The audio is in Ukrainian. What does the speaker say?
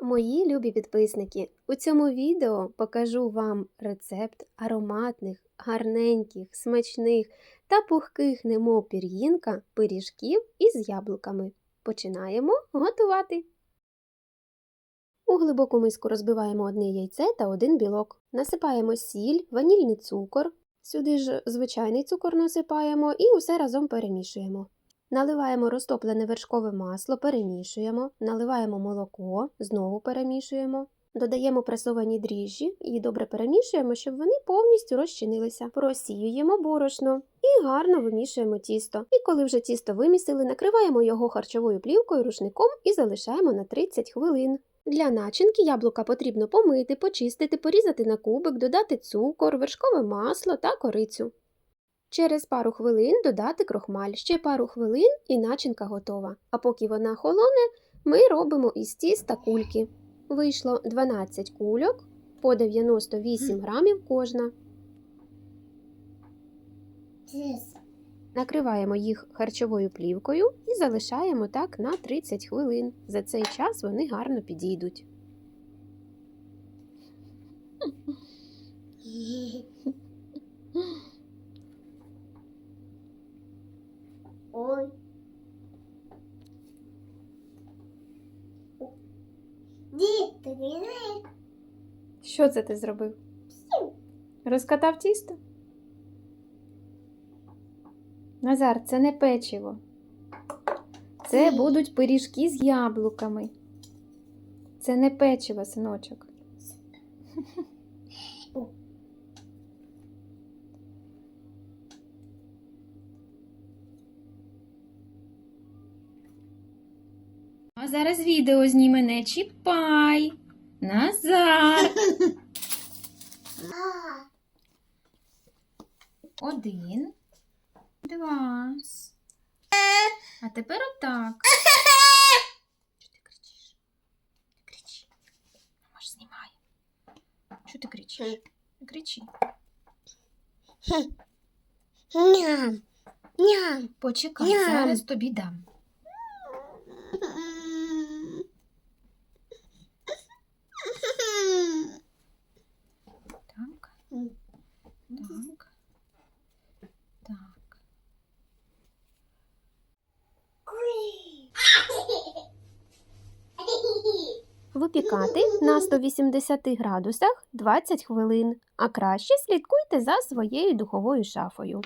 Мої любі підписники, у цьому відео покажу вам рецепт ароматних, гарненьких, смачних та пухких, немов пір'їнка, пиріжків із яблуками. Починаємо готувати. У глибоку миску розбиваємо одне яйце та один білок. Насипаємо сіль, ванільний цукор. Сюди ж звичайний цукор насипаємо і усе разом перемішуємо. Наливаємо розтоплене вершкове масло, перемішуємо, наливаємо молоко, знову перемішуємо. Додаємо пресовані дріжджі і добре перемішуємо, щоб вони повністю розчинилися. Просіюємо борошно і гарно вимішуємо тісто. І коли вже тісто вимісили, накриваємо його харчовою плівкою рушником і залишаємо на 30 хвилин. Для начинки яблука потрібно помити, почистити, порізати на кубик, додати цукор, вершкове масло та корицю. Через пару хвилин додати крохмаль, ще пару хвилин і начинка готова. А поки вона холоне, ми робимо із тіста кульки. Вийшло 12 кульок по 98 грамів кожна. Накриваємо їх харчовою плівкою і залишаємо так на 30 хвилин. За цей час вони гарно підійдуть. Ой. Діти, війни. Що це ти зробив? Розкатав тісто? Назар, це не печиво. Це будуть пиріжки з яблуками. Це не печиво, синочок. зараз відео зніме не чіпай. Назар. Один, два. А тепер отак. Що ти кричиш? Кричи. Мама ж знімає. Що ти кричиш? Кричи. Ням. Ням. Почекай, зараз тобі дам. Так, так, так. Випікати на 180 градусах 20 хвилин, а краще слідкуйте за своєю духовою шафою.